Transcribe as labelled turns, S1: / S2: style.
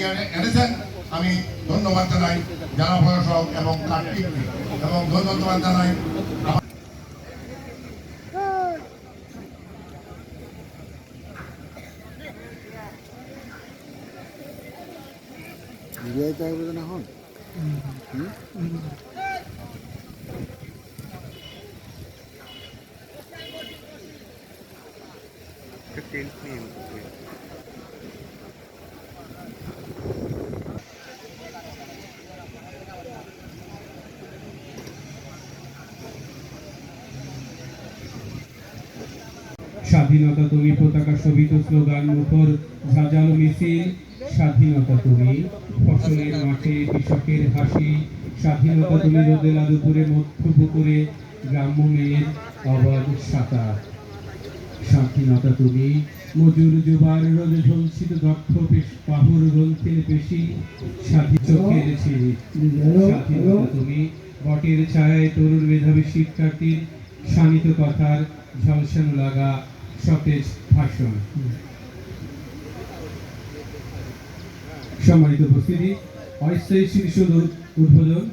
S1: এগিয়ে এনেছেন। আমি ধন্যবাদ জানাই জেলা প্রশাসক এবং তার এবং ধন্যবাদ জানাই আমার
S2: বিবাহিত আবেদন এখন
S3: স্বাধীনতা তুমি পতাকা শোভিত স্লোগান মুখর ঝাঁঝালো মিছিল, স্বাধীনতা তুমি ফসলের মাঠে কৃষকের হাসি, স্বাধীনতা তুমি রোদেলা দুপুরে মধ্য পুকুরে গ্রাম্য মেয়ের অবাধ সাঁতার। স্বাধীনতা তুমি মজুর যুবার রোদে ঝলসিত দক্ষ পেশ- পাহুর রন্থির পেশি, স্বাধীন চোখের স্বাধীনতা তুমি বটের ছায়ায় তরুণ মেধাবী শিক্ষার্থীর শানিত কথার ঝলসানো লাগা সতেজ ভাষণ সম্মানিত উপস্থিতি অস্থায়ী শিশু উদ্বোধন